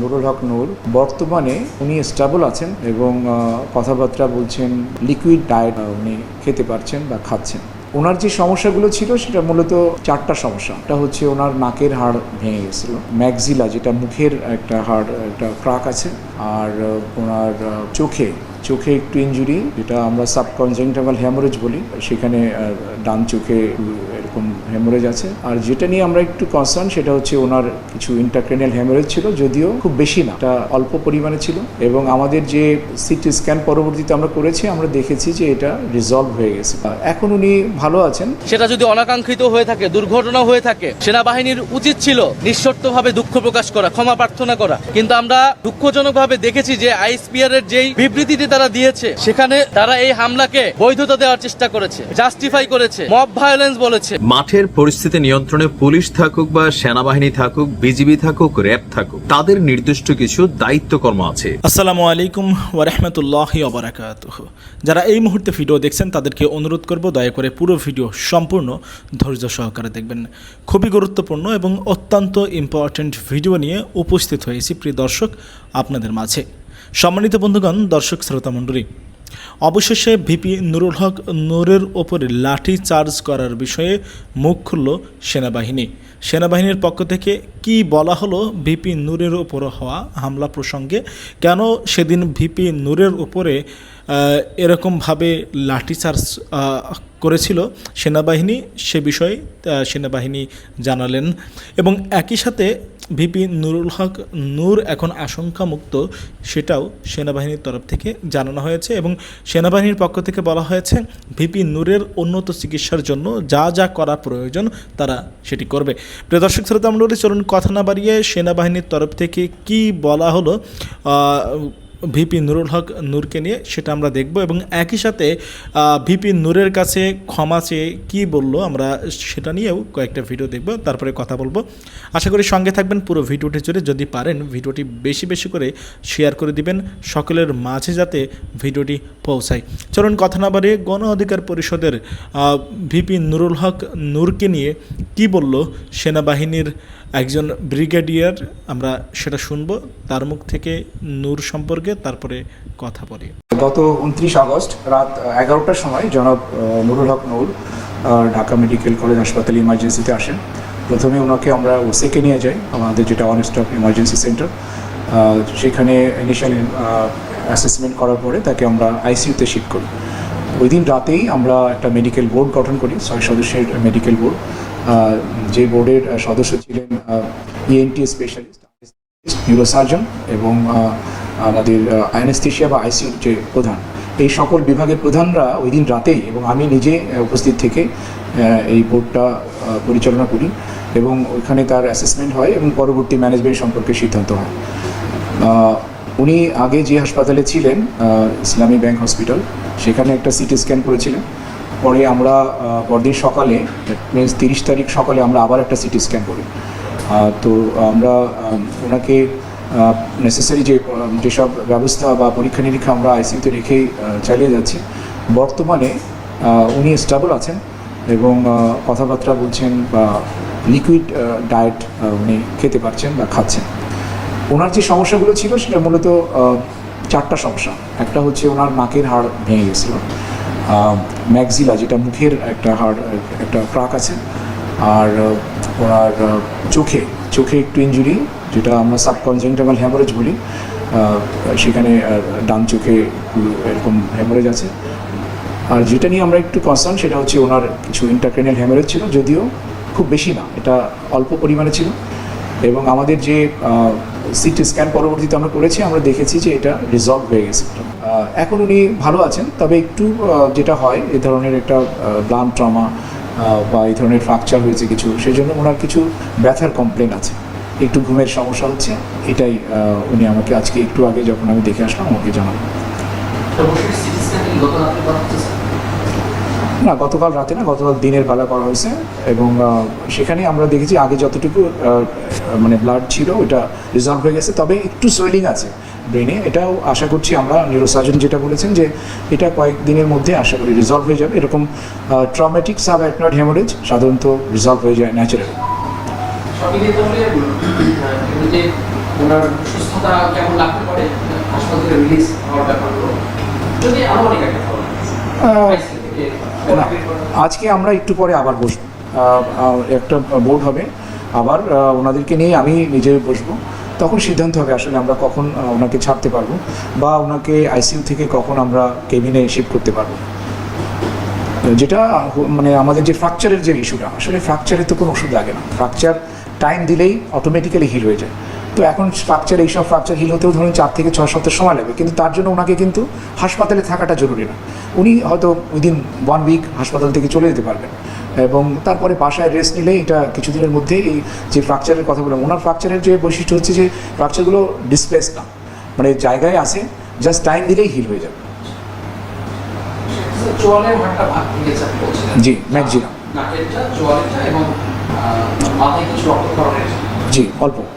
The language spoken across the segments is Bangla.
নুরুল হক নূর। বর্তমানে উনি স্টেবল আছেন এবং কথাবার্তা বলছেন লিকুইড ডায়েট উনি খেতে পারছেন বা খাচ্ছেন। ওনার যে সমস্যাগুলো ছিল, সেটা মূলত চারটা সমস্যা। একটা হচ্ছে ওনার নাকের হাড় ভেঙে গেছিল। ম্যাগজিলা যেটা মুখের একটা হাড়, একটা ক্রাক আছে, আর ওনার চোখে চোখে একটু ইঞ্জুরি যেটা আমরা সাবকনজেন্টাভাল হ্যামোরেজ বলি। সেখানে ডান চোখে হ্যামোরেজ আছে। আর যেটা নিয়ে আমরা একটু কনসার্ন সেটা হচ্ছে ওনার কিছু ইন্টারক্রেনিয়াল হ্যামোরেজ ছিল যদিও খুব বেশি না এটা অল্প পরিমাণে ছিল। এবং আমাদের যে সিটি স্ক্যান পরবর্তীতে আমরা করেছি আমরা দেখেছি যে এটা রিজলভ হয়ে গেছে। এখন উনি ভালো আছেন। সেটা যদি অনাকাঙ্ক্ষিত হয়ে থাকে দুর্ঘটনা হয়ে থাকে সেনাবাহিনীর উচিত ছিল নিঃশর্তভাবে দুঃখ প্রকাশ করা ক্ষমা প্রার্থনা করা। কিন্তু আমরা দুঃখজনকভাবে দেখেছি যে আইএসপিআর এর যেই বিবৃতিটি তারা দিয়েছে সেখানে তারা এই হামলাকে বৈধতা দেওয়ার চেষ্টা করেছে জাস্টিফাই করেছে মব ভায়োলেন্স বলেছে। মাঠের পরিস্থিতি নিয়ন্ত্রণে পুলিশ থাকুক বা সেনাবাহিনী থাকুক, বিজিবি থাকুক, র্যাব থাকুক, তাদের নির্দিষ্ট কিছু দায়িত্বকর্ম আছে। আসসালামু আলাইকুম ওরহমতুল্লাহ ওবরাকাত যারা এই মুহূর্তে ভিডিও দেখছেন, তাদেরকে অনুরোধ করব দয়া করে পুরো ভিডিও সম্পূর্ণ ধৈর্য সহকারে দেখবেন। খুবই গুরুত্বপূর্ণ এবং অত্যন্ত ইম্পর্ট্যান্ট ভিডিও নিয়ে উপস্থিত হয়েছি প্রিয় দর্শক আপনাদের মাঝে। সম্মানিত বন্ধুগণ, দর্শক শ্রোতা মণ্ডলী অবশেষে ভিপি নুরুল হক নূরের ওপরে লাঠি চার্জ করার বিষয়ে মুখ খুলল সেনাবাহিনী। সেনাবাহিনীর পক্ষ থেকে কি বলা হলো ভিপি নূরের ওপর হওয়া হামলা প্রসঙ্গে? কেন সেদিন ভিপি নূরের ওপরে এরকমভাবে লাঠিচার্জ আহ, করেছিল সেনাবাহিনী? সে বিষয়ে সেনাবাহিনী জানালেন। এবং একই সাথে ভিপি নুরুল হক নূর এখন আশঙ্কামুক্ত, সেটাও সেনাবাহিনীর তরফ থেকে জানানো হয়েছে এবং সেনাবাহিনীর পক্ষ থেকে বলা হয়েছে, ভিপি নূরের উন্নত চিকিৎসার জন্য যা যা করা প্রয়োজন তারা সেটি করবে। প্রিয় দর্শক শ্রোতা, মণ্ডলী, চলুন কথা না বাড়িয়ে সেনাবাহিনীর তরফ থেকে কি বলা হলো? ভিপি নুরুল হক নূরকে নিয়ে সেটা আমরা দেখব এবং একই সাথে ভিপি নূরের কাছে ক্ষমা চেয়ে কী বলল আমরা সেটা নিয়েও কয়েকটা ভিডিও দেখব, তারপরে কথা বলব। আশা করি সঙ্গে থাকবেন, পুরো ভিডিওটি জুড়ে যদি পারেন, ভিডিওটি বেশি বেশি করে শেয়ার করে দিবেন, সকলের মাঝে যাতে ভিডিওটি পৌঁছায়। চলুন কথা না বাড়িয়ে গণ অধিকার পরিষদের ভিপি নুরুল হক নূরকে নিয়ে কি বলল সেনাবাহিনীর একজন ব্রিগেডিয়ার, আমরা সেটা শুনব, তার মুখ থেকে নূর সম্পর্কে, তারপরে কথা বলি। গত উনত্রিশ আগস্ট রাত এগারোটার সময় জনাব নুরুল হক নূর ঢাকা মেডিকেল কলেজ হাসপাতালে ইমার্জেন্সিতে আসেন। প্রথমে ওনাকে আমরা ওসেকে নিয়ে যাই, আমাদের যেটা অন স্টপ ইমার্জেন্সি সেন্টার সেখানে ইনিশিয়াল অ্যাসেসমেন্ট করার পরে তাকে আমরা আইসিইউতে শিফট করি। ওই দিন রাতেই আমরা একটা মেডিকেল বোর্ড গঠন করি, ছয় সদস্যের মেডিকেল বোর্ড যে বোর্ডের সদস্য ছিলেন ইএনটি স্পেশালিস্ট নিউরোসার্জন এবং আমাদের আইনেস্থেশিয়া বা আইসিইউ যে প্রধান। এই সকল বিভাগের প্রধানরা ওই দিন রাতেই এবং আমি নিজে উপস্থিত থেকে এই বোর্ডটা পরিচালনা করি এবং ওইখানে তার অ্যাসেসমেন্ট হয় এবং পরবর্তী ম্যানেজমেন্ট সম্পর্কে সিদ্ধান্ত হয়। উনি আগে যে হাসপাতালে ছিলেন ইসলামী ব্যাংক হসপিটাল, সেখানে একটা সিটি স্ক্যান করেছিলেন। পরে আমরা পরদিন সকালে মিনস তিরিশ তারিখ সকালে আমরা আবার একটা সিটি স্ক্যান করি। তো আমরা ওনাকে নেসেসারি যে যেসব ব্যবস্থা বা পরীক্ষা নিরীক্ষা আমরা আইসিইউতে রেখেই চালিয়ে যাচ্ছি, বর্তমানে উনি স্টেবল আছেন এবং কথাবার্তা বলছেন বা লিকুইড ডায়েট উনি খেতে পারছেন বা খাচ্ছেন। ওনার যে সমস্যাগুলো ছিল সেটা মূলত চারটা সমস্যা। একটা হচ্ছে ওনার নাকের হাড় ভেঙে গেছিল। ম্যাগজিলা যেটা মুখের একটা হাড়, একটা ক্রাক আছে, আর ওনার চোখে চোখে একটু ইঞ্জুরি যেটা আমরা সাবকনজেন্টাভাল হ্যামোরেজ বলি সেখানে ডান চোখে এরকম হ্যামোরেজ আছে। আর যেটা নিয়ে আমরা একটু কনসার্ন সেটা হচ্ছে ওনার কিছু ইন্টারক্রেনিয়াল হ্যামোরেজ ছিল, যদিও খুব বেশি না, এটা অল্প পরিমাণে ছিল। এবং আমাদের যে সিটি স্ক্যান পরবর্তীতে আমরা করেছি, আমরা দেখেছি যে এটা রিজলভ হয়ে গেছে। এখন উনি ভালো আছেন, তবে একটু যেটা হয়, এ ধরনের একটা ব্লান ট্রমা বা এই ধরনের ফ্র্যাকচার হয়েছে কিছু সেই জন্য ওনার কিছু ব্যথার কমপ্লেন আছে। একটু ঘুমের সমস্যা হচ্ছে, এটাই উনি আমাকে আজকে একটু আগে যখন আমি দেখে আসলাম আমাকে হচ্ছে না, গতকাল রাতে না, গতকাল দিনের বেলা করা হয়েছে, এবং সেখানে আমরা দেখেছি আগে যতটুকু মানে ব্লাড ছিল, ওটা রিজলভ হয়ে গেছে, তবে একটু সোয়েলিং আছে। ব্রেনে এটাও আশা করছি আমরা নিউরোসার্জন যেটা বলেছেন যে এটা কয়েকদিনের মধ্যে আশা করি রিজলভ হয়ে যাবে। এরকম ট্রমেটিক সাব অ্যাকনয়েড হেমোরেজ সাধারণত রিজলভ হয়ে যায় ন্যাচারালি আজকে আমরা একটু পরে আবার বসবো। একটা বোর্ড হবে। আবার ওনাদেরকে নিয়ে আমি নিজে বসবো। তখন সিদ্ধান্ত হবে আসলে আমরা কখন ওনাকে ছাড়তে পারব বা ওনাকে আইসিইউ থেকে কখন আমরা কেবিনে শিফট করতে পারব। যেটা মানে আমাদের যে ফ্র্যাকচারের যে ইস্যুটা আসলে ফ্র্যাকচারে তো কোনো ওষুধ লাগে না। ফ্র্যাকচার টাইম দিলেই অটোমেটিক্যালি হিল হয়ে যায়। তো এখন ফ্র্যাকচার এইসব ফ্র্যাকচার হিল হতেও ধরুন চার থেকে ছয় সপ্তাহ সময় লাগবে, কিন্তু তার জন্য ওনাকে কিন্তু হাসপাতালে থাকাটা জরুরি না। উনি হয়তো উইদিন ওয়ান উইক হাসপাতাল থেকে চলে যেতে পারবেন। এবং তারপরে বাসায় রেস্ট নিলে এটা কিছুদিনের মধ্যে এই যে ফ্রাকচারের কথা বললাম ওনার ফ্রাকচারের যে বৈশিষ্ট্য হচ্ছে যে ফ্রাকচারগুলো ডিসপ্লেস না। মানে জায়গায় আসে জাস্ট টাইম দিলেই হিল হয়ে যাবে। জি, রক্তক্ষরণের। জি অল্প পানি জমেছে কোনো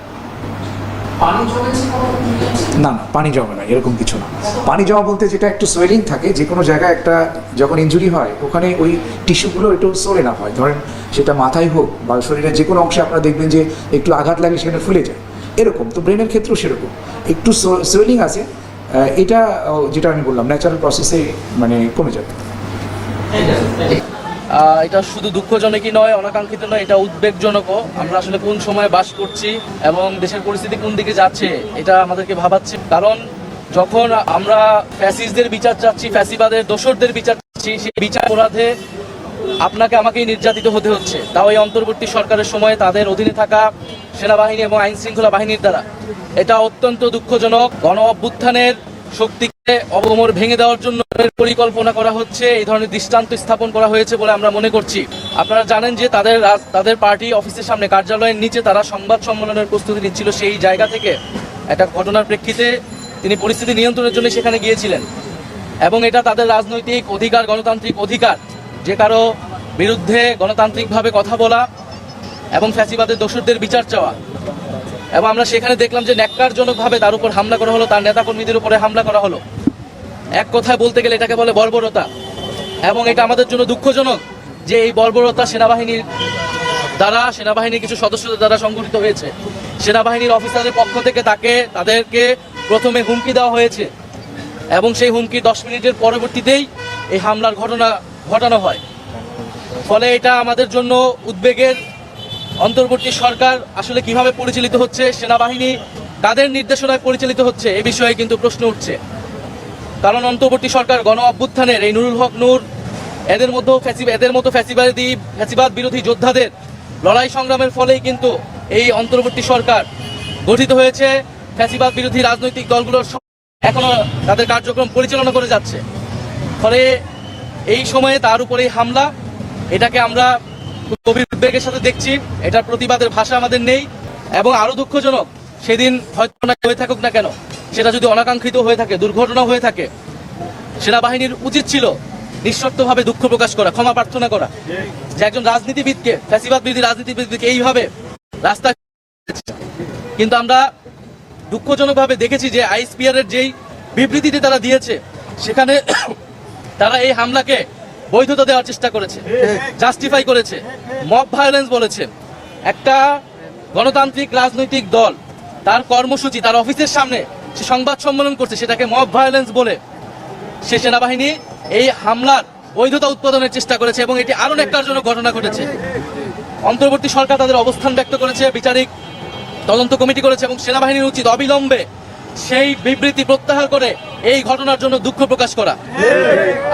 ইয়ে না না পানি জমে না এরকম কিছু না। পানি জমা বলতে যেটা একটু সোয়েলিং থাকে যে কোনো জায়গায় একটা যখন ইনজুরি হয় ওখানে ওই টিস্যুগুলো একটু সোলে না হয়। ধরেন সেটা মাথায় হোক বা শরীরের যে কোনো অংশে আপনারা দেখবেন যে একটু আঘাত লাগে সেখানে ফুলে যায়। এরকম তো ব্রেনের ক্ষেত্রেও সেরকম। একটু সোয়েলিং আছে এটা যেটা আমি বললাম ন্যাচারাল প্রসেসে মানে কমে যাবে। এটা শুধু দুঃখজনকই নয়, অনাকাঙ্ক্ষিত নয়, এটা উদ্বেগজনকও। আমরা আসলে কোন সময় বাস করছি এবং দেশের পরিস্থিতি কোন দিকে যাচ্ছে, এটা আমাদেরকে ভাবাচ্ছে। কারণ যখন আমরা ফ্যাসিস্টদের বিচার চাচ্ছি, ফ্যাসিবাদের দোসরদের বিচার চাচ্ছি, সেই বিচার অপরাধে আপনাকে আমাকেই নির্যাতিত হতে হচ্ছে। তাও এই অন্তর্বর্তী সরকারের সময় তাদের অধীনে থাকা সেনাবাহিনী এবং আইন শৃঙ্খলা বাহিনীর দ্বারা। এটা অত্যন্ত দুঃখজনক। গণ অভ্যুত্থানের শক্তিকে অবমর ভেঙে দেওয়ার জন্য পরিকল্পনা করা হচ্ছে, এই ধরনের দৃষ্টান্ত স্থাপন করা হয়েছে বলে আমরা মনে করছি। আপনারা জানেন যে তাদের তাদের পার্টি অফিসের সামনে কার্যালয়ের নিচে তারা সংবাদ সম্মেলনের প্রস্তুতি নিচ্ছিল সেই জায়গা থেকে। একটা ঘটনার প্রেক্ষিতে তিনি পরিস্থিতি নিয়ন্ত্রণের জন্য সেখানে গিয়েছিলেন। এবং এটা তাদের রাজনৈতিক অধিকার, গণতান্ত্রিক অধিকার, যে কারও বিরুদ্ধে গণতান্ত্রিকভাবে কথা বলা এবং ফ্যাসিবাদের দোষরদের বিচার চাওয়া। এবং আমরা সেখানে দেখলাম যে ন্যাক্কারজনকভাবে তার উপর হামলা করা হলো, তার নেতাকর্মীদের উপরে হামলা করা হলো। এক কথায় বলতে গেলে এটাকে বলে বর্বরতা। এবং এটা আমাদের জন্য দুঃখজনক যে এই বর্বরতা সেনাবাহিনীর দ্বারা, সেনাবাহিনীর কিছু সদস্যদের দ্বারা সংঘটিত হয়েছে। সেনাবাহিনীর অফিসারের পক্ষ থেকে তাকে, তাদেরকে প্রথমে হুমকি দেওয়া হয়েছে। এবং সেই হুমকি দশ মিনিটের পরবর্তীতেই এই হামলার ঘটনা, ঘটানো হয়। ফলে এটা আমাদের জন্য উদ্বেগের অন্তর্বর্তী সরকার আসলে কীভাবে পরিচালিত হচ্ছে, সেনাবাহিনী তাদের নির্দেশনায় পরিচালিত হচ্ছে, এ বিষয়ে কিন্তু প্রশ্ন উঠছে। কারণ অন্তর্বর্তী সরকার গণ অভ্যুত্থানের এই নুরুল হক নূর, এদের মধ্যে এদের মতো ফ্যাসিবাদী ফ্যাসিবাদ বিরোধী যোদ্ধাদের লড়াই সংগ্রামের ফলেই কিন্তু এই অন্তর্বর্তী সরকার গঠিত হয়েছে। ফ্যাসিবাদ বিরোধী রাজনৈতিক দলগুলোর স- এখনও তাদের কার্যক্রম পরিচালনা করে যাচ্ছে। ফলে এই সময়ে তার উপরে হামলা, এটাকে আমরা গভীর উদ্বেগের সাথে দেখছি, এটার প্রতিবাদের ভাষা আমাদের নেই, এবং আরও দুঃখজনক, সেদিন হয়তো না হয়ে থাকুক না কেন, সেটা যদি অনাকাঙ্ক্ষিত হয়ে থাকে দুর্ঘটনা হয়ে থাকে, সেনাবাহিনীর উচিত ছিল নিঃশর্তভাবে দুঃখ প্রকাশ করা, ক্ষমা প্রার্থনা করা। যে একজন রাজনীতিবিদকে ফ্যাসিবাদ বিরোধী রাজনীতিবিদকে এইভাবে রাস্তা কিন্তু আমরা দুঃখজনকভাবে দেখেছি যে আইএসপিআর এর যেই বিবৃতিটি তারা দিয়েছে, সেখানে তারা এই হামলাকে বৈধতা দেওয়ার চেষ্টা করেছে জাস্টিফাই করেছে মব ভায়োলেন্স বলেছে। একটা গণতান্ত্রিক রাজনৈতিক দল, তার কর্মসূচি, তার অফিসের সামনে সে সংবাদ সম্মেলন করছে, সেটাকে মব ভায়োলেন্স বলে। সে সেনাবাহিনী এই হামলার বৈধতা উৎপাদনের চেষ্টা করেছে এবং এটি আরও জন্য ঘটনা ঘটেছে। অন্তর্বর্তী সরকার তাদের অবস্থান ব্যক্ত করেছে, বিচারিক তদন্ত কমিটি করেছে এবং সেনাবাহিনীর উচিত অবিলম্বে সেই বিবৃতি প্রত্যাহার করে এই ঘটনার জন্য দুঃখ প্রকাশ করা।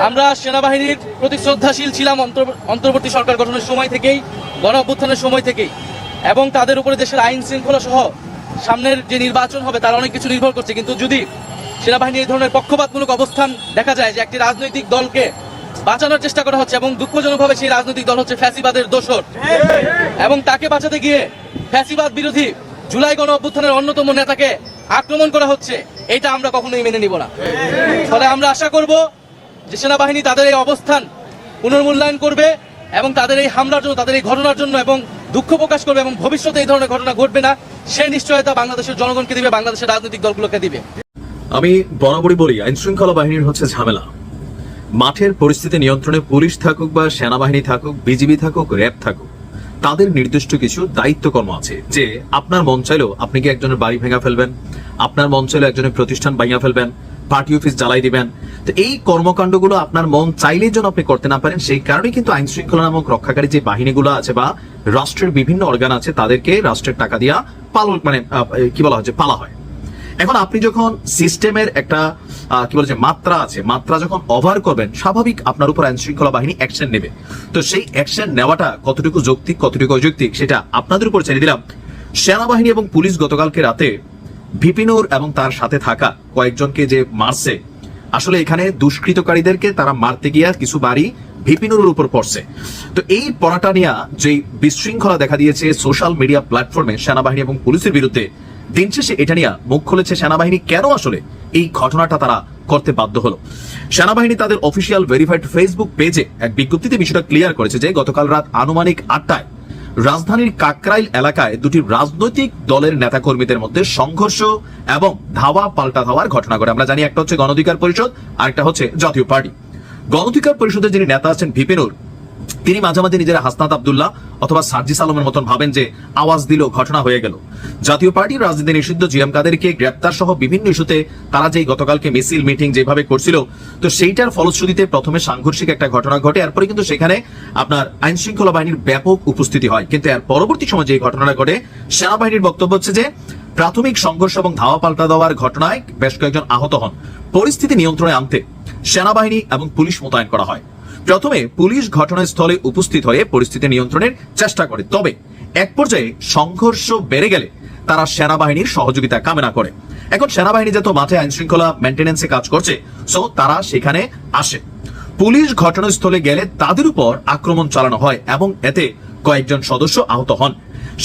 আমরা সেনাবাহিনীর প্রতি শ্রদ্ধাশীল ছিলাম অন্তর্বর্তী সরকার গঠনের সময় থেকেই, গণ অভ্যুত্থানের সময় থেকেই। এবং তাদের উপরে দেশের আইন শৃঙ্খলা সহ সামনের যে নির্বাচন হবে তার অনেক কিছু নির্ভর করছে। কিন্তু যদি সেনাবাহিনী এই ধরনের পক্ষপাতমূলক অবস্থান দেখা যায় যে একটি রাজনৈতিক দলকে বাঁচানোর চেষ্টা করা হচ্ছে এবং দুঃখজনকভাবে সেই রাজনৈতিক দল হচ্ছে ফ্যাসিবাদের দোসর এবং তাকে বাঁচাতে গিয়ে ফ্যাসিবাদ বিরোধী জুলাই গণ অভ্যুত্থানের অন্যতম নেতাকে আক্রমণ করা হচ্ছে, এটা আমরা কখনোই মেনে নিব না। ফলে আমরা আশা করব যে সেনাবাহিনী তাদের এই অবস্থান পুনর্মূল্যায়ন করবে এবং তাদের এই হামলার জন্য, তাদের এই ঘটনার জন্য এবং দুঃখ প্রকাশ করবে এবং ভবিষ্যতে এই ধরনের ঘটনা ঘটবে না, সে নিশ্চয়তা বাংলাদেশের জনগণকে দিবে, বাংলাদেশের রাজনৈতিক দলগুলোকে দিবে। আমি বরাবরই বলি আইন শৃঙ্খলা বাহিনীর হচ্ছে ঝামেলা। মাঠের পরিস্থিতি নিয়ন্ত্রণে পুলিশ থাকুক বা সেনাবাহিনী থাকুক, বিজিবি থাকুক, র্যাব থাকুক তাদের নির্দিষ্ট কিছু দায়িত্বকর্ম আছে, যে আপনার মন চাইলেও আপনি কি একজনের বাড়ি ভেঙা ফেলবেন, আপনার মন চাইলেও একজনের প্রতিষ্ঠান ভাঙা ফেলবেন, পার্টি অফিস জ্বালাই দিবেন। তো এই কর্মকাণ্ডগুলো আপনার মন চাইলেই যেন আপনি করতে না পারেন, সেই কারণে কিন্তু আইন শৃঙ্খলা নামক রক্ষাকারী যে বাহিনীগুলো আছে বা রাষ্ট্রের বিভিন্ন অর্গান আছে, তাদেরকে রাষ্ট্রের টাকা দিয়া পালন মানে কি বলা হচ্ছে পালা হয়। এখন আপনি যখন সিস্টেমের একটা কি বলে যে মাত্রা আছে, মাত্রা যখন ওভার করবেন, স্বাভাবিক আপনার উপর আইন শৃঙ্খলা বাহিনী অ্যাকশন নেবে। তো সেই অ্যাকশন নেওয়াটা কতটুকু যৌক্তিক, কতটুকু অযৌক্তিক, সেটা আপনাদের উপর ছেড়ে দিলাম। সেনাবাহিনী এবং পুলিশ গতকালকে রাতে ভিপিনুর এবং তার সাথে থাকা কয়েকজনকে যে মারছে, আসলে এখানে দুষ্কৃতকারীদেরকে তারা মারতে গিয়া কিছু বাড়ি ভিপিনুরের উপর পড়ছে। তো এই পড়াটা নিয়ে যে বিশৃঙ্খলা দেখা দিয়েছে সোশ্যাল মিডিয়া প্ল্যাটফর্মে সেনাবাহিনী এবং পুলিশের বিরুদ্ধে দিন শেষে এটা নিয়ে মুখ খুলেছে সেনাবাহিনী। কেন আসলে এই ঘটনাটা তারা করতে বাধ্য হলো? সেনাবাহিনী তাদের অফিসিয়াল ভেরিফাইড ফেসবুক পেজে এক বিজ্ঞপ্তিতে বিষয়টা ক্লিয়ার করেছে যে গতকাল রাত আনুমানিক আটটায় রাজধানীর কাকরাইল এলাকায় দুটি রাজনৈতিক দলের নেতাকর্মীদের মধ্যে সংঘর্ষ এবং ধাওয়া পাল্টা ধাওয়ার ঘটনা ঘটে। আমরা জানি একটা হচ্ছে গণঅধিকার পরিষদ আর একটা হচ্ছে জাতীয় পার্টি। গণঅধিকার পরিষদের যিনি নেতা আছেন ভিপিনুর তিনি মাঝে মাঝে নিজেরা হাসনাত আবদুল্লাহ অথবা সার্জিস আলমের মতন ভাবেন যে আওয়াজ দিল ঘটনা হয়ে গেল। জাতীয় পার্টির রাজনীতি নিষিদ্ধ, জিএম কাদেরকে গ্রেপ্তার সহ বিভিন্ন ইস্যুতে তারা যেই গতকালকে মিছিল, মিটিং যেভাবে করছিল, তো সেইটার ফলশ্রুতিতে প্রথমে সাংঘর্ষিক একটা ঘটনা ঘটে, এরপরে কিন্তু সেখানে আপনার আইন শৃঙ্খলা বাহিনীর ব্যাপক উপস্থিতি হয়। কিন্তু এর পরবর্তী সময় যে ঘটনাটা ঘটে, সেনাবাহিনীর বক্তব্য হচ্ছে যে প্রাথমিক সংঘর্ষ এবং ধাওয়া পাল্টা দেওয়ার ঘটনায় বেশ কয়েকজন আহত হন। পরিস্থিতি নিয়ন্ত্রণে আনতে সেনাবাহিনী এবং পুলিশ মোতায়েন করা হয়। প্রথমে পুলিশ ঘটনাস্থলে উপস্থিত হয়ে পরিস্থিতি নিয়ন্ত্রণের চেষ্টা করে। তবে এক পর্যায়ে সংঘর্ষ বেড়ে গেলে তারা সেনাবাহিনীর সহযোগিতা কামনা করে। এখন সেনাবাহিনী যত মাঠে আইন শৃঙ্খলা মেনটেন্যান্সে কাজ করছে সো তারা সেখানে আসে। পুলিশ ঘটনাস্থলে গেলে তাদের উপর আক্রমণ চালানো হয় এবং এতে কয়েকজন সদস্য আহত হন।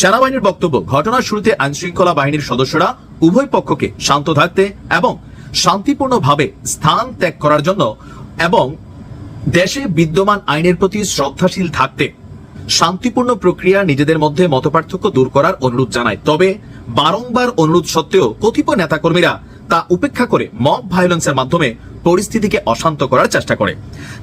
সেনাবাহিনীর বক্তব্য, ঘটনার শুরুতে আইন শৃঙ্খলা বাহিনীর সদস্যরা উভয় পক্ষকে শান্ত থাকতে এবং শান্তিপূর্ণভাবে স্থান ত্যাগ করার জন্য এবং দেশে বিদ্যমান আইনের প্রতি শ্রদ্ধাশীল থাকতে শান্তিপূর্ণ প্রক্রিয়া নিজেদের মধ্যে মতপার্থক্য দূর করার অনুরোধ জানায়। তবে বারংবার অনুরোধ সত্ত্বেও কতিপয় নেতাকর্মীরা তা উপেক্ষা করে মব ভায়োলেন্সের মাধ্যমে পরিস্থিতিকে অশান্ত করার চেষ্টা করে।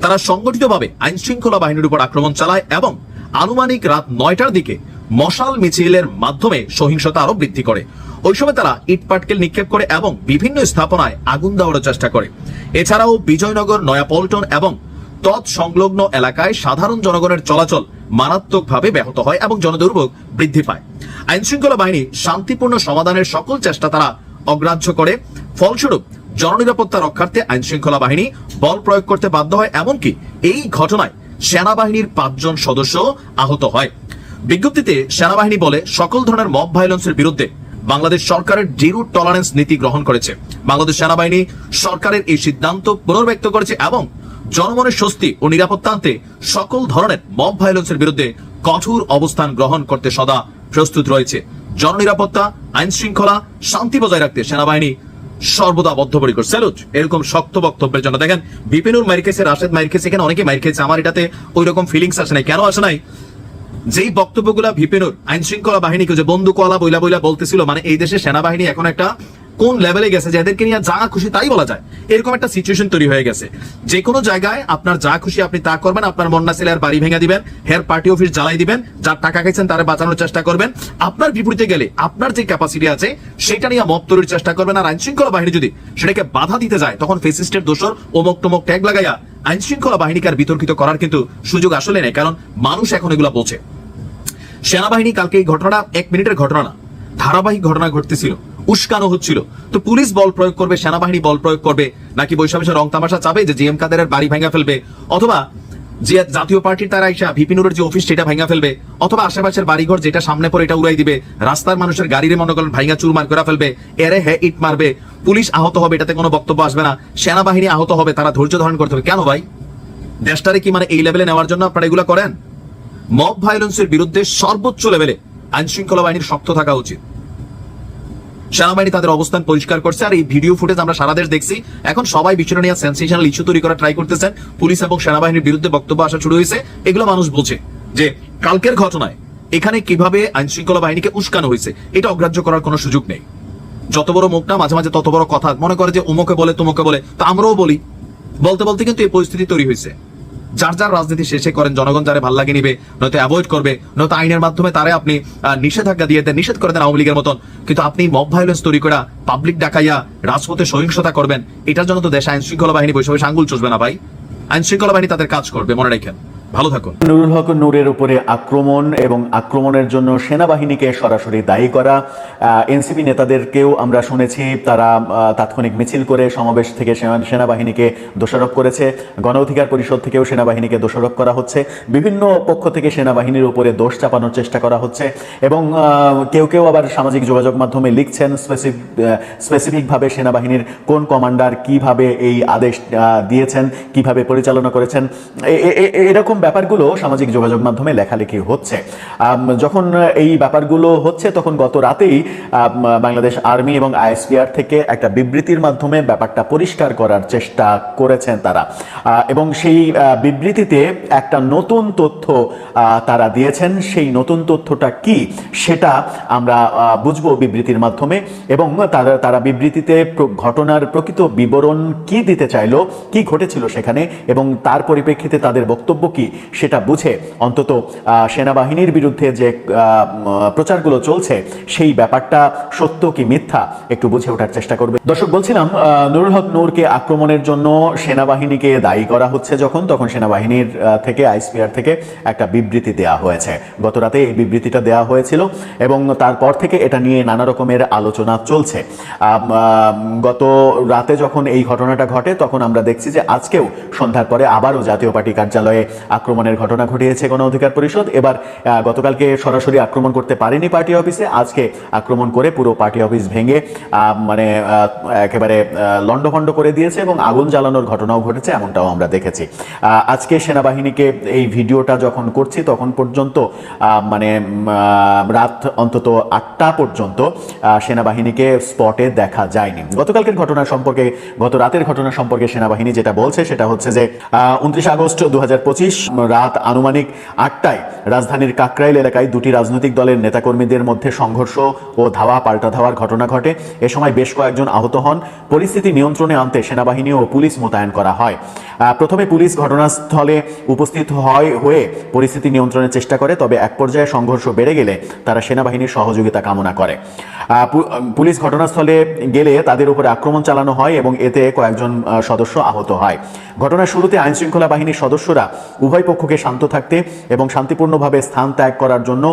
তারা সংগঠিতভাবে আইন শৃঙ্খলা বাহিনীর উপর আক্রমণ চালায় এবং আনুমানিক রাত নয়টার দিকে মশাল মিছিলের মাধ্যমে সহিংসতা আরও বৃদ্ধি করে। ওই সময় তারা ইটপাটকেল নিক্ষেপ করে এবং বিভিন্ন স্থাপনায় আগুন দেওয়ার চেষ্টা করে। এছাড়াও বিজয়নগর, নয়াপল্টন এবং তৎ সংলগ্ন এলাকায় সাধারণ জনগণের চলাচল মারাত্মকভাবে ব্যাহত হয় এবং জনদুর্ভোগ বৃদ্ধি পায়। আইন শৃঙ্খলা বাহিনী শান্তিপূর্ণ সমাধানের সকল চেষ্টা তারা অগ্রাহ্য করে। ফলস্বরূপ, জননিরাপত্তা রক্ষার্থে আইন শৃঙ্খলা বাহিনী বল প্রয়োগ করতে বাধ্য হয়, এমনকি এই ঘটনায় সেনাবাহিনীর পাঁচজন সদস্য আহত হয়। বিজ্ঞপ্তিতে সেনাবাহিনী বলে, সকল ধরনের মব ভায়োলেন্সের বিরুদ্ধে বাংলাদেশ সরকারের জিরো টলারেন্স নীতি গ্রহণ করেছে। বাংলাদেশ সেনাবাহিনী সরকারের এই সিদ্ধান্ত পুনর্ব্যক্ত করেছে এবং জনমনের স্বস্তি ও নিরাপত্তা আনতে সকল ধরনের মব ভায়োলেন্সের বিরুদ্ধে কঠোর অবস্থান গ্রহণ করতে সদা প্রস্তুত রয়েছে। জননিরাপত্তা আইন শৃঙ্খলা শান্তি বজায় রাখতে সেনাবাহিনী সর্বদা বদ্ধপরিকর। স্যালুট! এরকম শক্ত বক্তব্যের জন্য দেখেন বিপিনুর মাইর খেয়েছে, রাশেদ মাইর খেয়েছে, এখানে অনেকে মাইর খেয়েছে, আমার এটাতে ওই রকম ফিলিংস আসে নাই, কেন আসে নাই? যেই বক্তব্যগুলা ভিপেনুর আইন শৃঙ্খলা বাহিনীকে যে বন্দুকওয়ালা বইলা বইলা বলতেছিল মানে এই দেশে সেনাবাহিনী এখন একটা কোন লেভেলে গেছে যে এদেরকে নিয়ে যা খুশি তাই বলা যায়? এরকম একটা সিচুয়েশন তৈরি হয়ে গেছে। যে কোনো জায়গায় আপনার যা খুশি আপনি তা করবেন, আপনার মন্না ছেলের বাড়ি ভেঙে দিবেন হেয়ার পার্টি অফিস জ্বালাই দিবেন, যার টাকা খাইছেন তারা বাঁচানোর চেষ্টা করবেন। আপনার বিপরীতে গেলে আপনার যে ক্যাপাসিটি আছে, সেটা নিয়ে মত তৈরির চেষ্টা করবেন। আর আইন শৃঙ্খলা বাহিনী যদি সেটাকে বাধা দিতে যায়, তখন ফেসিস্টের দোষর ওমক টমক ট্যাগ লাগাইয়া আইন শৃঙ্খলা বাহিনীকে আর বিতর্কিত করার কিন্তু সুযোগ আসলে নেই, কারণ মানুষ এখন এগুলা বোঝে সেনাবাহিনী কালকে এই ঘটনাটা এক মিনিটের ঘটনা না, ধারাবাহিক ঘটনা ঘটতেছিল। উস্কানো হচ্ছিল। তো পুলিশ বল প্রয়োগ করবে, সেনাবাহিনী বল প্রয়োগ করবে, নাকি বৈশাখে রং তামাশা চাবে যে জিএম কাদের বাড়ি ভেঙে ফেলবে, অথবা যে জাতীয় পার্টির তারা এসে ভিপিনুরের যে অফিস সেটা ভেঙে ফেলবে, অথবা আশেপাশের বাড়িঘর যেটা সামনে পরে এটা উড়াই দিবে, রাস্তার মানুষের গাড়ির মনে করেন ভাইঙ্গা চুরমার করে ফেলবে, এরে হে ইট মারবে, পুলিশ আহত হবে এটাতে কোনো বক্তব্য আসবে না, সেনাবাহিনী আহত হবে, তারা ধৈর্য ধারণ করতে হবে। কেন ভাই? দেশটারে কি মানে এই লেভেলে নেওয়ার জন্য আপনারা এগুলো করেন? মব ভায়োলেন্সের বিরুদ্ধে সর্বোচ্চ লেভেলে আইন শৃঙ্খলা বাহিনীর শক্ত থাকা উচিত। সেনাবাহিনী তাদের অবস্থান পরিষ্কার করছে আর এই ভিডিও ফুটেজ আমরা সারা দেশ দেখছি। এখন সবাই বিষয়টা নিয়ে সেন্সেশনাল ইস্যু তৈরি করা ট্রাই করতেছেন। পুলিশ এবং সেনাবাহিনীর বিরুদ্ধে বক্তব্য আসা শুরু হয়েছে। এগুলো মানুষ বোঝে যে কালকের ঘটনায় এখানে কীভাবে আইন শৃঙ্খলা বাহিনীকে উস্কানো হয়েছে, এটা অগ্রাহ্য করার কোনো সুযোগ নেই। যত বড় মুখ না, মাঝে মাঝে তত বড় কথা। মনে করে যে উমকে বলে, তুমকে বলে। তা আমরাও বলি। বলতে বলতে কিন্তু এই পরিস্থিতি তৈরি হয়েছে। যার যার রাজনীতি শেষে করেন, জনগণ যারে ভালো লাগে নিবে, নয়তো অ্যাভয়েড করবে, নয়তো আইনের মাধ্যমে তারে আপনি নিষেধাজ্ঞা দিয়ে দেন, নিষেধ করে দেন আওয়ামী লীগের মতন। কিন্তু আপনি মব ভায়োলেন্স তৈরি করা পাবলিক ডাকাইয়া রাজপথে সহিংসতা করবেন, এটার জন্য তো দেশে আইন শৃঙ্খলা বাহিনী বৈশাখে আঙ্গুল চুষবে না ভাই। আইন শৃঙ্খলা বাহিনী তাদের কাজ করবে, মনে রাখেন। ভালো থাকুন। নুরুল হক নূরের উপরে আক্রমণ এবং আক্রমণের জন্য সেনাবাহিনীকে সরাসরি দায়ী করা এনসিপি নেতাদেরকেও আমরা শুনেছি, তারা তাৎক্ষণিক মিছিল করে সমাবেশ থেকে সেনা- সেনাবাহিনীকে দোষারোপ করেছে। গণ অধিকার পরিষদ থেকেও সেনাবাহিনীকে দোষারোপ করা হচ্ছে। বিভিন্ন পক্ষ থেকে সেনাবাহিনীর উপরে দোষ চাপানোর চেষ্টা করা হচ্ছে এবং কেউ কেউ আবার সামাজিক যোগাযোগ মাধ্যমে লিখছেন স্পেসিফিক স্পেসিফিকভাবে সেনাবাহিনীর কোন কমান্ডার কীভাবে এই আদেশ দিয়েছেন, কীভাবে পরিচালনা করেছেন। এরকম ব্যাপারগুলো সামাজিক যোগাযোগ মাধ্যমে লেখালেখি হচ্ছে। যখন এই ব্যাপারগুলো হচ্ছে, তখন গত রাতেই বাংলাদেশ আর্মি এবং আইএসপিআর থেকে একটা বিবৃতির মাধ্যমে ব্যাপারটা পরিষ্কার করার চেষ্টা করেছেন তারা। এবং সেই বিবৃতিতে একটা নতুন তথ্য তারা দিয়েছেন। সেই নতুন তথ্যটা কি, সেটা আমরা বুঝব বিবৃতির মাধ্যমে। এবং তারা তারা বিবৃতিতে ঘটনার প্রকৃত বিবরণ কি দিতে চাইলো, কি ঘটেছিল সেখানে, এবং তার পরিপ্রেক্ষিতে তাদের বক্তব্য কি সেটা বুঝে। অন্তত সেনাবাহিনীর বিরুদ্ধে যে প্রচারগুলো চলছে, সেই ব্যাপারটা সত্য কি মিথ্যা একটু বুঝে ওঠার চেষ্টা করবে। দর্শক, বলছিলাম নুরুল হক নূরকে আক্রমণের জন্য সেনাবাহিনীকে দায়ী করা হচ্ছে যখন, তখন সেনাবাহিনীর থেকে, আইসপিআর থেকে একটা বিবৃতি দেওয়া হয়েছে। গত রাতে এই বিবৃতিটা দেওয়া হয়েছিল এবং তারপর থেকে এটা নিয়ে নানা রকমের আলোচনা চলছে। গত রাতে যখন এই ঘটনাটা ঘটে, তখন আমরা দেখছি যে আজকেও সন্ধ্যার পরে আবারও জাতীয় পার্টি কার্যালয়ে আক্রমণের ঘটনা ঘটিয়েছে গণ অধিকার পরিষদ। এবার গতকালকে সরাসরি আক্রমণ করতে পারেনি পার্টি অফিসে। আজকে আক্রমণ করে পুরো পার্টি অফিস ভেঙে মানে একেবারে লণ্ডভণ্ড করে দিয়েছে এবং আগুন জ্বালানোর ঘটনাও ঘটেছে, এমনটাও আমরা দেখেছি। আজকে সেনাবাহিনীকে এই ভিডিওটা যখন করছি, তখন পর্যন্ত মানে রাত অন্তত আটটা পর্যন্ত সেনাবাহিনীকে স্পটে দেখা যায়নি। গতকালকের ঘটনা সম্পর্কে, গত রাতের ঘটনা সম্পর্কে সেনাবাহিনী যেটা বলছে, সেটা হচ্ছে যে উনত্রিশ আগস্ট দু হাজার পঁচিশ রাত আনুমানিক আটটায় রাজধানীর কাকরাইল এলাকায় দুটি রাজনৈতিক দলের নেতাকর্মীদের মধ্যে সংঘর্ষ ও ধাওয়া পাল্টা ধাওয়ার ঘটনা ঘটে। এ সময় বেশ কয়েকজন আহত হন। পরিস্থিতি নিয়ন্ত্রণে আনতে সেনাবাহিনী ও পুলিশ মোতায়েন করা হয়। প্রথমে পুলিশ ঘটনাস্থলে উপস্থিত হয়, হয়ে পরিস্থিতি নিয়ন্ত্রণের চেষ্টা করে, তবে এক পর্যায়ে সংঘর্ষ বেড়ে গেলে তারা সেনাবাহিনীর সহযোগিতা কামনা করে। পুলিশ ঘটনাস্থলে গেলে তাদের উপরে আক্রমণ চালানো হয় এবং এতে কয়েকজন সদস্য আহত হয়। ঘটনার শুরুতে আইন শৃঙ্খলা বাহিনীর সদস্যরা উভয় পক্ষকে শান্ত থাকতে এবং শান্তিপূর্ণভাবে স্থান ত্যাগ করার জন্য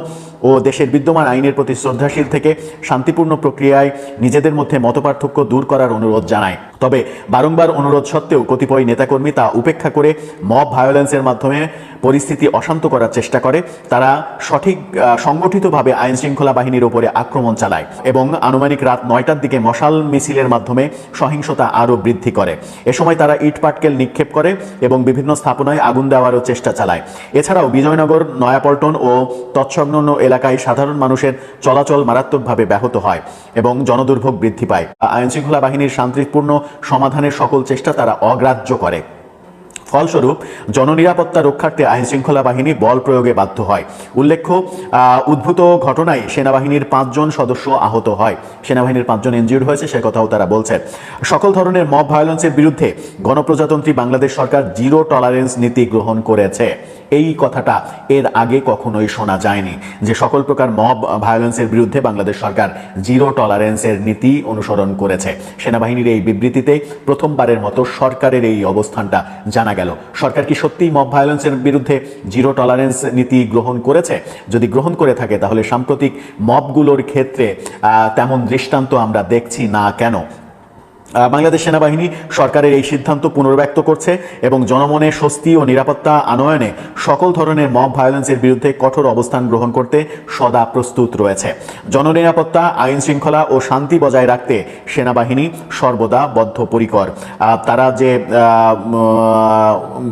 ও দেশের বিদ্যমান আইনের প্রতি শ্রদ্ধাশীল থেকে শান্তিপূর্ণ প্রক্রিয়ায় নিজেদের মধ্যে মতপার্থক্য দূর করার অনুরোধ জানায়। তবে বারংবার অনুরোধ সত্ত্বেও কতিপয় নেতাকর্মী তা উপেক্ষা করে মব ভায়োলেন্সের মাধ্যমে পরিস্থিতি অশান্ত করার চেষ্টা করে। তারা সঠিক সংগঠিতভাবে আইন শৃঙ্খলা বাহিনীর উপরে আক্রমণ চালায় এবং আনুমানিক রাত নয়টার দিকে মশাল মিছিলের মাধ্যমে সহিংসতা আরও বৃদ্ধি করে। এ সময় তারা ইট পাটকেল নিক্ষেপ করে এবং বিভিন্ন স্থাপনায় আগুন দেওয়ারও চেষ্টা চালায়। এছাড়াও বিজয়নগর, নয়াপল্টন ও তৎসংলগ্ন এলাকায় সাধারণ মানুষের চলাচল মারাত্মকভাবে ব্যাহত হয় এবং জনদুর্ভোগ বৃদ্ধি পায়। আইনশৃঙ্খলা বাহিনীর শান্তিপূর্ণ সমাধানের সকল চেষ্টা তারা অগ্রাহ্য করে। ফলস্বরূপ জননিরাপত্তা রক্ষার্থে আইন শৃঙ্খলা বাহিনী বল প্রয়োগে বাধ্য হয়। উল্লেখ্য উদ্ভূত ঘটনায় সেনাবাহিনীর পাঁচজন সদস্য আহত হয়। সেনাবাহিনীর পাঁচজন এনজিওর হয়েছে, সে কথাও তারা বলছেন। সকল ধরনের মব ভায়োলেন্সের বিরুদ্ধে গণপ্রজাতন্ত্রী বাংলাদেশ সরকার জিরো টলারেন্স নীতি গ্রহণ করেছে। এই কথাটা এর আগে কখনোই শোনা যায়নি। যে সকল প্রকার মব ভায়োলেন্সের বিরুদ্ধে বাংলাদেশ সরকার জিরো টলারেন্সের নীতি অনুসরণ করেছে। সেনাবাহিনীর এই বিবৃতিতে প্রথমবারের মতো সরকারের এই অবস্থানটা জানা গেল। সরকার কি সত্যিই মব ভায়োলেন্সের বিরুদ্ধে জিরো টলারেন্স নীতি গ্রহণ করেছে? যদি গ্রহণ করে থাকে, তাহলে সাম্প্রতিক মবগুলোর ক্ষেত্রে তেমন দৃষ্টান্ত আমরা দেখছি না কেন? বাংলাদেশ সেনাবাহিনী সরকারের এই সিদ্ধান্ত পুনর্ব্যক্ত করছে এবং জনমনে স্বস্তি ও নিরাপত্তা আনয়নে সকল ধরনের মব ভায়োলেন্সের বিরুদ্ধে কঠোর অবস্থান গ্রহণ করতে সদা প্রস্তুত রয়েছে। জননিরাপত্তা, আইন শৃঙ্খলা ও শান্তি বজায় রাখতে সেনাবাহিনী সর্বদা বদ্ধপরিকর। তারা যে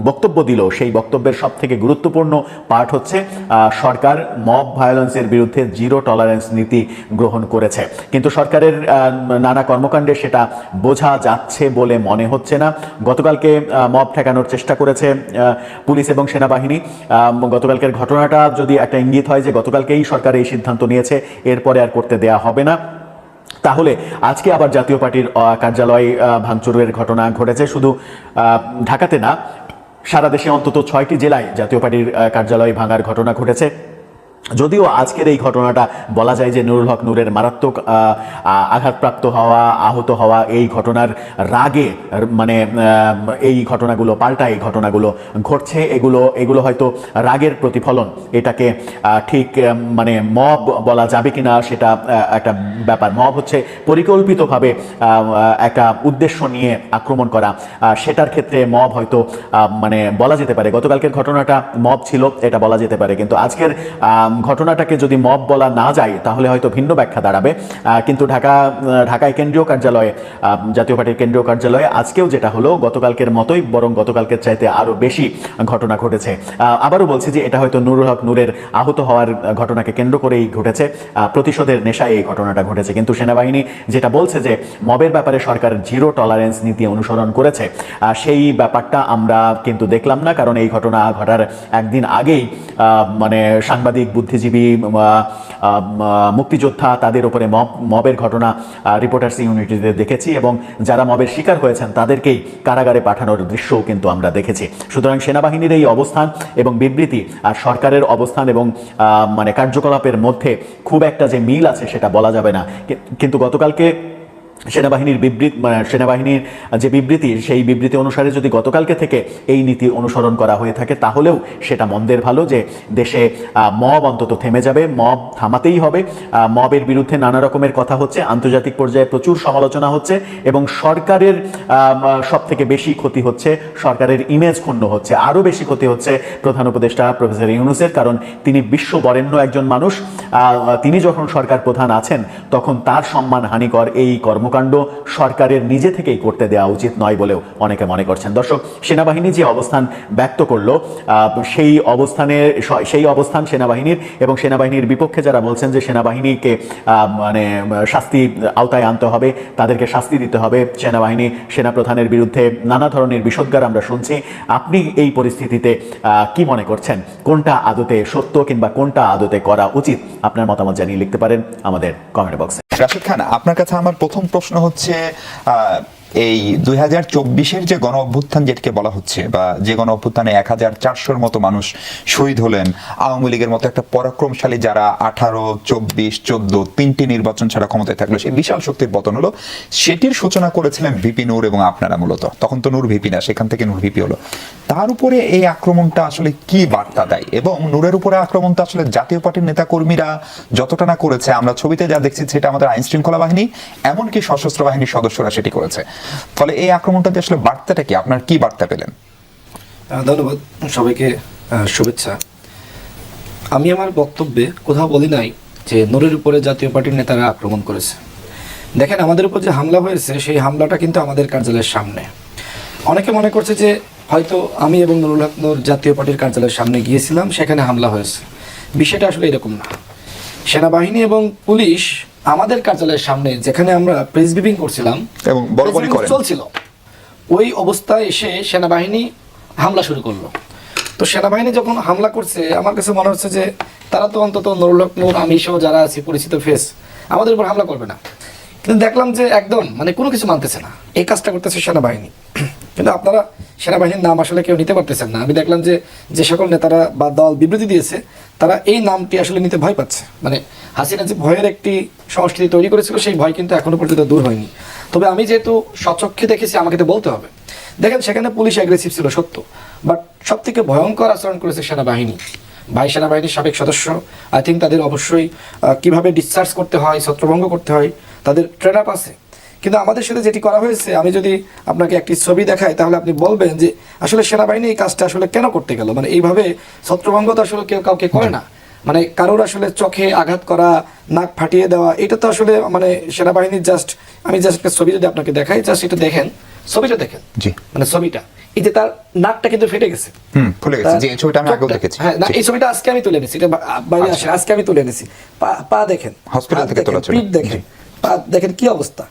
বক্তব্য দিল, সেই বক্তব্যের সব থেকে গুরুত্বপূর্ণ পার্ট হচ্ছে সরকার মব ভায়োলেন্সের বিরুদ্ধে জিরো টলারেন্স নীতি গ্রহণ করেছে। কিন্তু সরকারের নানা কর্মকাণ্ডে সেটা বোঝা যাচ্ছে বলে মনে হচ্ছে না। গতকালকে মব ঠেকানোর চেষ্টা করেছে পুলিশ এবং সেনাবাহিনী। গতকালকের ঘটনাটা যদি একটা ইঙ্গিত হয় যে গতকালকেই সরকার এই সিদ্ধান্ত নিয়েছে, এরপরে আর করতে দেয়া হবে না। তাহলে আজকে আবার জাতীয় পার্টির কার্যালয় ভাঙচুরের ঘটনা ঘটেছে। শুধু ঢাকাতে না, সারা দেশে অন্তত ছয়টি জেলায় জাতীয় পার্টির কার্যালয় ভাঙার ঘটনা ঘটেছে। যদিও আজকের এই ঘটনাটা বলা যায় যে নুরুল হক নূরের মারাত্মক আঘাতপ্রাপ্ত হওয়া, আহত হওয়া এই ঘটনার রাগে মানে এই ঘটনাগুলো, পাল্টা এই ঘটনাগুলো ঘটছে। এগুলো এগুলো হয়তো রাগের প্রতিফলন। এটাকে ঠিক মানে মব বলা যাবে কিনা সেটা একটা ব্যাপার। মব হচ্ছে পরিকল্পিতভাবে একটা উদ্দেশ্য নিয়ে আক্রমণ করা। সেটার ক্ষেত্রে মব হয়তো মানে বলা যেতে পারে। গতকালকের ঘটনাটা মব ছিল, এটা বলা যেতে পারে। কিন্তু আজকের ঘটনাটাকে যদি মব বলা না যায়, তাহলে হয়তো ভিন্ন ব্যাখ্যা দাঁড়াবে। কিন্তু ঢাকা ঢাকায় কেন্দ্রীয় কার্যালয়ে জাতীয় পার্টির কেন্দ্রীয় কার্যালয়ে আজকেও যেটা হলো, গতকালকের মতোই, বরং গতকালকের চাইতে আরও বেশি ঘটনা ঘটেছে। আবারও বলছি যে এটা হয়তো নুরুল হক নূরের আহত হওয়ার ঘটনাকে কেন্দ্র করেই ঘটেছে। প্রতিশোধের নেশায় এই ঘটনাটা ঘটেছে। কিন্তু সেনাবাহিনী যেটা বলছে যে, মবের ব্যাপারে সরকার জিরো টলারেন্স নীতি অনুসরণ করেছে। সেই ব্যাপারটা আমরা কিন্তু দেখলাম না, কারণ এই ঘটনা ঘটার একদিন আগেই মানে সাংবাদিক বুদ্ধিজীবী মুক্তিযোদ্ধা তাদের ওপরে মব, মবের ঘটনা রিপোর্টার্স ইউনিটিতে দেখেছি এবং যারা মবের শিকার হয়েছেন তাদেরকেই কারাগারে পাঠানোর দৃশ্যও কিন্তু আমরা দেখেছি। সুতরাং সেনাবাহিনীর এই অবস্থান এবং বিবৃতি আর সরকারের অবস্থান এবং মানে কার্যকলাপের মধ্যে খুব একটা যে মিল আছে সেটা বলা যাবে না। কিন্তু গতকালকে সেনাবাহিনীর বিবৃতি সেনাবাহিনীর যে বিবৃতি, সেই বিবৃতি অনুসারে যদি গতকালকে থেকে এই নীতি অনুসরণ করা হয়ে থাকে, তাহলেও সেটা মন্দের ভালো যে দেশে মব অন্তত থেমে যাবে, মব থামাতেই হবে। মবের বিরুদ্ধে নানা রকমের কথা হচ্ছে, আন্তর্জাতিক পর্যায়ে প্রচুর সমালোচনা হচ্ছে এবং সরকারের সব থেকে বেশি ক্ষতি হচ্ছে, সরকারের ইমেজ ক্ষুণ্ণ হচ্ছে। আরও বেশি ক্ষতি হচ্ছে প্রধান উপদেষ্টা প্রফেসর ইউনুসের, কারণ তিনি বিশ্ব বরেণ্য একজন মানুষ। তিনি যখন সরকার প্রধান আছেন, তখন তার সম্মান হানিকর এই কর্মকাণ্ড সরকারের নিজে থেকেই করতে দেওয়া উচিত নয় বলেও অনেকে মনে করছেন। দর্শক, সেনাবাহিনী যে অবস্থান ব্যক্ত করল সেই অবস্থানে সেই অবস্থান সেনাবাহিনীর এবং সেনাবাহিনীর বিপক্ষে যারা বলছেন যে সেনাবাহিনীকে মানে শাস্তি আওতায় আনতে হবে, তাদেরকে শাস্তি দিতে হবে। সেনাবাহিনী সেনাপ্রধানের বিরুদ্ধে নানা ধরনের বিষোদ্গার আমরা শুনছি। আপনি এই পরিস্থিতিতে কি মনে করছেন? কোনটা আদতে সত্য কিংবা কোনটা আদতে করা উচিত? আপনার মতামত জানিয়ে লিখতে পারেন আমাদের কমেন্ট বক্সে। রাশেদ খান আপনার কাছে আমার প্রথম প্রশ্ন হচ্ছে এই দুই হাজার চব্বিশের যে গণ অভ্যুত্থান যেটাকে বলা হচ্ছে বা যে গণ অভ্যুত্থানে এক হাজার চারশোর মতো মানুষ শহীদ হলেন, আওয়ামী লীগের মতো একটা পরাক্রমশালী যারা আঠারো, চব্বিশ, চোদ্দ তিনটি নির্বাচন ছাড়া ক্ষমতায় থাকল, সেই বিশাল শক্তির পতন হলো, সেটির সূচনা করেছিলেন ভিপি নূর এবং আপনারা মূলত। তখন তো নূর ভিপি না, সেখান থেকে নূর ভিপি হলো। তার উপরে এই আক্রমণটা আসলে কি বার্তা দেয়? এবং নূরের উপরে আক্রমণটা আসলে জাতীয় পার্টির নেতা কর্মীরা যতটা না করেছে, আমরা ছবিতে যা দেখছি সেটা আমাদের আইন শৃঙ্খলা বাহিনী, এমনকি সশস্ত্র বাহিনীর সদস্যরা সেটি করেছে। ফলে এই আক্রমণটাতে আসলে বার্তাটা কি? আপনার কি বার্তা পেলেন? ধন্যবাদ সবাইকে শুভেচ্ছা। আমি আমার বক্তব্যে কোথাও বলি নাই যে নূরের উপরে জাতীয় পার্টির নেতারা আক্রমণ করেছে। দেখেন, আমাদের উপর যে হামলা হয়েছে, সেই হামলাটা কিন্তু আমাদের কার্যালয়ের সামনে। অনেকে মনে করছে যে হয়তো আমি এবং নুরুল হক নূর জাতীয় পার্টির কার্যালয়ের সামনে গিয়েছিলাম, সেখানে হামলা হয়েছে। বিষয়টা আসলে এরকম না। সেনাবাহিনী এবং পুলিশ আমাদের কার্যালয়ের সামনে যেখানে আমরা প্রেস ব্রিফিং করছিলাম এবং বড় press চলছিল। ওই অবস্থায় এসে সেনাবাহিনী হামলা শুরু করল। তো সেনাবাহিনী যখন হামলা করছে আমার কাছে মনে হচ্ছে যে তারা তো অন্তত নুরুল হক নূর আমি সহ যারা আছি পরিচিত ফেস আমাদের উপর হামলা করবে না। কিন্তু দেখলাম যে একদম মানে কোনো কিছু মানতেছে না। এই কাজটা করতেছে সেনাবাহিনী। কিন্তু আপনারা সেনাবাহিনীর নাম আসলে কেউ নিতে পারতেছেন না। আমি দেখলাম যে যে সকল নেতারা বা দল বিবৃতি দিয়েছে তারা এই নামটি আসলে নিতে ভয় পাচ্ছে। মানে হাসিনা যে ভয়ের একটি সংস্কৃতি তৈরি করেছিল, সেই ভয় কিন্তু এখনও পর্যন্ত দূর হয়নি। তবে আমি যেহেতু সচক্ষে দেখেছি, আমাকে তো বলতে হবে। দেখেন, সেখানে পুলিশ অ্যাগ্রেসিভ ছিল, সত্য। বাট সব থেকে ভয়ঙ্কর আচরণ করেছে সেনাবাহিনী। ভাই সেনাবাহিনীর সাবেক সদস্য আই থিঙ্ক তাদের অবশ্যই কীভাবে ডিসচার্জ করতে হয়, ছত্রভঙ্গ করতে হয়, তাদের ট্রেন আপ আছে। কিন্তু আমাদের সাথে যেটি করা হয়েছে আমি যদি আপনাকে একটি ছবি দেখাই তাহলে আপনি বলবেন যে আসলে সেনাবাহিনী এই কাজটা আসলে কেন করতে গেল? মানে এইভাবে ছত্রভঙ্গ তো আসলে কেউ কাউকে করে না। মানে কারোর আসলে চোখে আঘাত করা নাক ফাটিয়ে দেওয়া এটা তো আসলে মানে সেনাবাহিনীর জাস্ট আমি জাস্ট একটা ছবি যদি আপনাকে দেখাই জাস্ট এটা দেখেন ছবিটা দেখেন। জি। মানে ছবিটা। এই যে তার নাকটা কিন্তু ফেটে গেছে। হুম ফুলে গেছে। যে এই ছবিটা আমি আগেও দেখেছি। হ্যাঁ না এই ছবিটা আজকে আমি তুলে এনেছি। এটা বাইরে আচ্ছা। আসে আজকে আমি তুলে এনেছি। পা পা দেখেন। হসপিটাল থেকে তোলা ছবি। পিঠ দেখেন। পা দেখেন কি অবস্থা।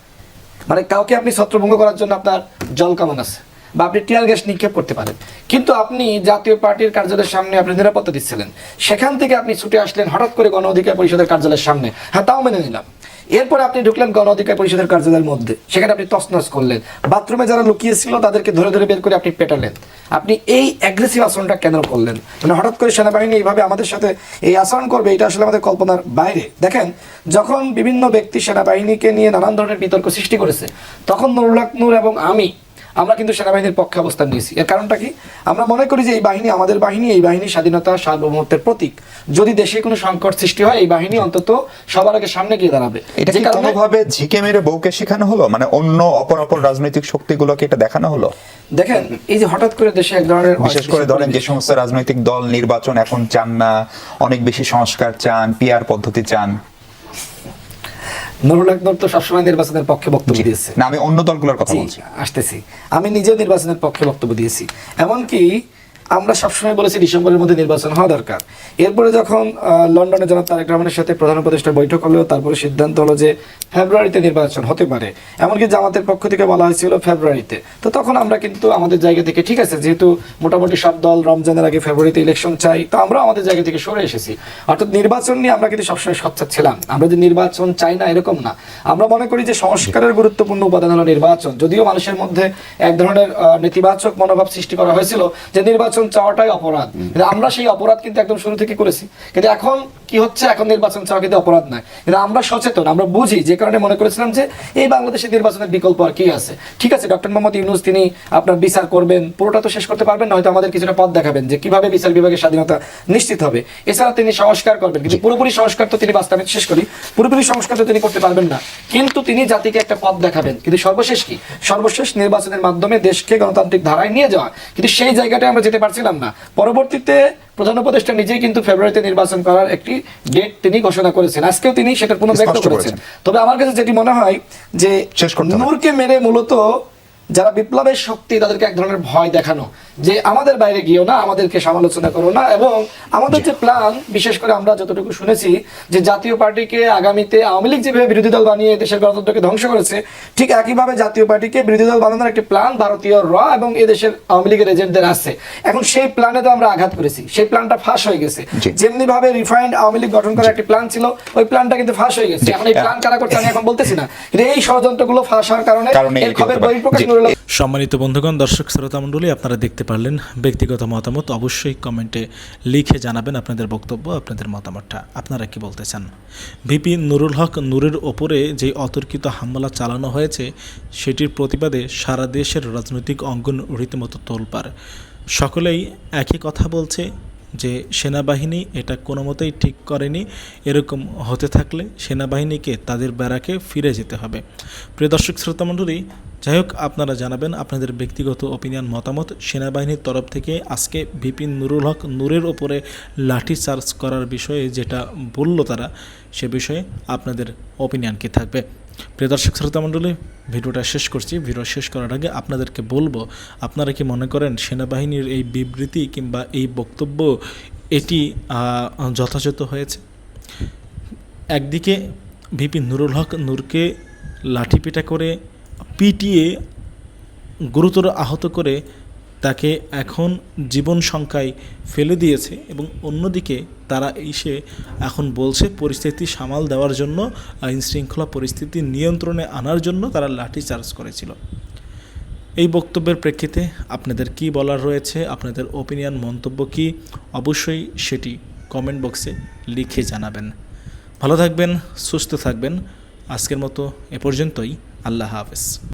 মানে কাউকে আপনি ছত্রভঙ্গ করার জন্য আপনার জল কেমন আছে বা আপনি টিয়ার গ্যাস নিক্ষেপ করতে পারেন। কিন্তু আপনি জাতীয় পার্টির কার্যালয়ের সামনে আপনি নিরাপত্তা দিচ্ছিলেন। সেখান থেকে আপনি ছুটে আসলেন হঠাৎ করে গণ অধিকার পরিষদের কার্যালয়ের সামনে। হ্যাঁ তাও মেনে নিলাম। এরপরে আপনি ঢুকলেন গণ অধিকার পরিষদের কার্যালয়ের মধ্যে। সেখানে আপনি তছনছ করলেন। বাথরুমে যারা লুকিয়েছিল, তাদেরকে ধরে ধরে বের করে আপনি পেটালেন। আপনি এই অ্যাগ্রেসিভ আচরণটা কেন করলেন? মানে হঠাৎ করে সেনাবাহিনী এইভাবে আমাদের সাথে এই আচরণ করবে, এটা আসলে আমাদের কল্পনার বাইরে। দেখেন, যখন বিভিন্ন ব্যক্তি সেনাবাহিনীকে নিয়ে নানান ধরনের বিতর্ক সৃষ্টি করেছে, তখন নুরুল এবং আমি আমরা কিন্তু সেনাবাহিনীর পক্ষে অবস্থান নিয়েছি। এর কারণটা কি? আমরা মনে করি যে এই বাহিনী আমাদের বাহিনী এই বাহিনী স্বাধীনতা সার্বভৌমত্বের প্রতীক। যদি দেশে কোনো সংকট সৃষ্টি হয় এই বাহিনী অন্তত সবার আগে সামনে গিয়ে দাঁড়াবে। এটা কি কোনোভাবে ঝিকে মেরে বউকে শেখানো হলো? মানে অন্য অপর অপর রাজনৈতিক শক্তিগুলোকে এটা দেখানো হলো? দেখেন এই যে হঠাৎ করে দেশে এক ধরনের বিশেষ করে ধরেন যে সমস্ত রাজনৈতিক দল নির্বাচন এখন চান না অনেক বেশি সংস্কার চান পিআর পদ্ধতি চান। নুরুল একদম তো সবসময় নির্বাচনের পক্ষে বক্তব্য দিয়েছে। না আমি অন্য দলগুলোর কথা বলছি। আসতেছি। আমি নিজেও নির্বাচনের পক্ষে বক্তব্য দিয়েছি। এমনকি আমরা সবসময় বলেছি ডিসেম্বরের মধ্যে নির্বাচন হওয়া দরকার। এরপরে যখন লন্ডনে জনাব তারেক রহমানের সাথে প্রধান উপদেষ্টার বৈঠক হলো, তারপরে সিদ্ধান্ত হলো যে ফেব্রুয়ারিতে নির্বাচন হতে পারে। এমনকি জামাতের পক্ষ থেকে বলা হয়েছিল ফেব্রুয়ারিতে। তো তখন আমরা কিন্তু আমাদের জায়গা থেকে, ঠিক আছে, যেহেতু মোটামুটি সব দল রমজানের আগে ফেব্রুয়ারিতে ইলেকশন চাই, তো আমরা আমাদের জায়গা থেকে সরে এসেছি। অর্থাৎ নির্বাচন নিয়ে আমরা কিন্তু সবসময় সচ্ছাদ ছিলাম। আমরা যে নির্বাচন চাই না এরকম না। আমরা মনে করি যে সংস্কারের গুরুত্বপূর্ণ উপাদান হলো নির্বাচন। যদিও মানুষের মধ্যে এক ধরনের নেতিবাচক মনোভাব সৃষ্টি করা হয়েছিল যে নির্বাচন চাওয়াটাই অপরাধ। আমরা সেই অপরাধ কিন্তু একদম শুরু থেকে করেছি। কিন্তু এখন কি হচ্ছে? এখন নির্বাচন চাওয়া কিন্তু অপরাধ নয় কিন্তু আমরা সচেতন আমরা বুঝি যে কারণে মনে করেছিলাম যে এই বাংলাদেশের নির্বাচনের বিকল্প আর কি আছে। ঠিক আছে ডক্টর মোহাম্মদ ইউনুস তিনি আপনার বিচার করবেন পুরোটা তো শেষ করতে পারবেন না হয়তো আমাদের কিছুটা পথ দেখাবেন যে কীভাবে বিচার বিভাগের স্বাধীনতা নিশ্চিত হবে। এছাড়া তিনি সংস্কার করবেন কিন্তু পুরোপুরি সংস্কার তো তিনি বাস্তবায়ন শেষ করি পুরোপুরি সংস্কার তো তিনি করতে পারবেন না। কিন্তু তিনি জাতিকে একটা পথ দেখাবেন কিন্তু সর্বশেষ কি? সর্বশেষ নির্বাচনের মাধ্যমে দেশকে গণতান্ত্রিক ধারায় নিয়ে যাওয়া। কিন্তু সেই জায়গাটায় আমরা যেতে পারছিলাম না। পরবর্তীতে প্রধান উপদেষ্টা নিজেই কিন্তু ফেব্রুয়ারিতে নির্বাচন করার একটি ডেট তিনি ঘোষণা করেছেন আজকেও তিনি সেটার পুনঃ ব্যক্ত করেছেন। তবে আমার কাছে যেটি মনে হয় যে। নূরকে মেরে মূলত যারা বিপ্লবের শক্তি তাদেরকে এক ধরনের ভয় দেখানো যে আমাদের বাইরে গিয়েও না আমাদেরকে সমালোচনা করো না এবং আমাদের যে প্ল্যান বিশেষ করে আমরা যতটুকু শুনেছি যে জাতীয় পার্টিকে আগামীতে আওয়ামী লীগ যেভাবে বিরোধী দল বানিয়ে দেশের গণতন্ত্রকে ধ্বংস করেছে ঠিক একইভাবে জাতীয় পার্টিকে বিরোধী দল বানানোর একটি প্ল্যান ভারতীয় র এবং এদেশের আওয়ামী লীগের এজেন্টদের আছে। এখন সেই প্ল্যানে তো আমরা আঘাত করেছি। সেই প্ল্যানটা ফাঁস হয়ে গেছে। যেমনি ভাবে রিফাইন্ড আওয়ামী লীগ গঠন করার একটি প্ল্যান ছিল ওই প্ল্যানটা কিন্তু ফাঁস হয়ে গেছে। এখন এই প্ল্যান কারা করছে আমি এখন বলতেছি না। কিন্তু এই ষড়যন্ত্রগুলো ফাঁস হওয়ার কারণে সম্মানিত বন্ধুগণ দর্শক শ্রোতা মণ্ডলী আপনারা দেখতে পারলেন ব্যক্তিগত মতামত, অবশ্যই কমেন্টে লিখে জানাবেন আপনাদের বক্তব্য, আপনাদের মতামতটা। আপনারা কি বলতে চান ভিপি নুরুল হক নূরের ওপরে যে অতর্কিত হামলা চালানো হয়েছে, সেটির প্রতিবাদে সারা দেশের রাজনৈতিক অঙ্গন রীতিমতো তোলপাড়। সকলেই একই কথা বলছে যে, সেনাবাহিনী এটা কোনো মতেই ঠিক করেনি, এরকম হতে থাকলে সেনাবাহিনীকে তাদের ব্যারাকে ফিরে যেতে হবে। প্রিয় দর্শক শ্রোতা মণ্ডলী যাই হোক, আপনারা জানাবেন আপনাদের ব্যক্তিগত ওপিনিয়ন মতামত। সেনাবাহিনীর তরফ থেকে আজকে বিপিন নুরুল হক নূরের ওপরে লাঠি চার্জ করার বিষয়ে যেটা বলল তারা, সে বিষয়ে আপনাদের ওপিনিয়ন কি থাকবে। প্রিয় দর্শক, শ্রোতা মণ্ডলী, ভিডিওটা শেষ করছি। ভিডিও শেষ করার আগে আপনাদেরকে বলব, আপনারা কি মনে করেন সেনাবাহিনীর এই বিবৃতি কিংবা এই বক্তব্য, এটি যথাযথ হয়েছে? একদিকে ভিপি নুরুল হক নূরকে লাঠিপেটা করে পিটিয়ে গুরুতর আহত করে তাকে এখন জীবন সংখ্যায় ফেলে দিয়েছে এবং অন্যদিকে তারা এসে এখন বলছে পরিস্থিতি সামাল দেওয়ার জন্য, আইন শৃঙ্খলা পরিস্থিতি নিয়ন্ত্রণে আনার জন্য তারা লাঠি চার্জ করেছিল। এই বক্তব্যের প্রেক্ষিতে আপনাদের কি বলার রয়েছে? আপনাদের ওপিনিয়ন মন্তব্য কি? অবশ্যই সেটি কমেন্ট বক্সে লিখে জানাবেন। ভালো থাকবেন, সুস্থ থাকবেন। আজকের মতো এ পর্যন্তই। আল্লাহ হাফেজ।